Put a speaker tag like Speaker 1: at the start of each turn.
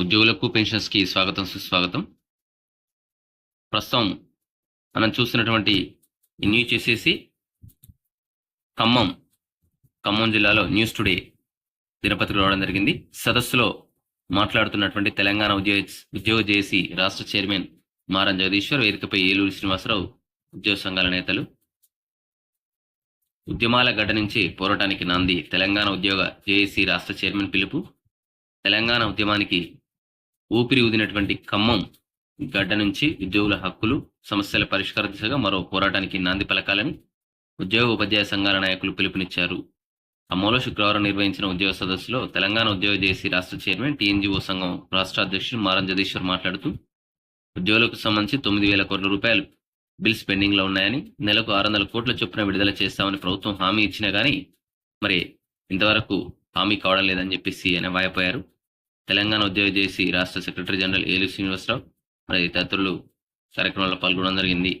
Speaker 1: ఉద్యోగులకు పెన్షన్స్కి స్వాగతం సుస్వాగతం. ప్రస్తుతం మనం చూస్తున్నటువంటి ఈ న్యూస్ చేసేసి ఖమ్మం ఖమ్మం జిల్లాలో న్యూస్ టుడే దినపత్రిక రావడం జరిగింది. సదస్సులో మాట్లాడుతున్నటువంటి తెలంగాణ ఉద్యోగ ఉద్యోగ జేఏసీ రాష్ట్ర చైర్మన్ మారం జగదీశ్వర్ వేదికపై ఏలూరు శ్రీనివాసరావు ఉద్యోగ సంఘాల నేతలు. ఉద్యమాల గడ్డ నుంచి పోరాటానికి నాంది తెలంగాణ ఉద్యోగ జేఏసీ రాష్ట్ర చైర్మన్ పిలుపు. తెలంగాణ ఉద్యమానికి ఊపిరి ఊదినటువంటి ఖమ్మం గడ్డ నుంచి ఉద్యోగుల హక్కులు సమస్యల పరిష్కార దిశగా మరో పోరాటానికి నాంది పలకాలని ఉద్యోగ ఉపాధ్యాయ సంఘాల నాయకులు పిలుపునిచ్చారు. ఖమ్మంలో శుక్రవారం నిర్వహించిన ఉద్యోగ సదస్సులో తెలంగాణ ఉద్యోగ జేసీ రాష్ట్ర చైర్మన్ టీఎన్జీఓ సంఘం రాష్ట్ర అధ్యక్షుడు మారం జగదీశ్వర్ మాట్లాడుతూ ఉద్యోగులకు సంబంధించి తొమ్మిది వేల కోట్ల రూపాయలు బిల్స్ పెండింగ్లో ఉన్నాయని నెలకు ఆరు వందల కోట్ల చొప్పున విడుదల చేస్తామని ప్రభుత్వం హామీ ఇచ్చినా కానీ మరి ఇంతవరకు హామీ కావడం లేదని చెప్పేసి ఆయన వాయిపోయారు. తెలంగాణ ఉద్యోగ చేసి రాష్ట్ర సెక్రటరీ జనరల్ ఏలు శ్రీనివాసరావు మరి తదితరులు కార్యక్రమంలో పాల్గొనడం జరిగింది.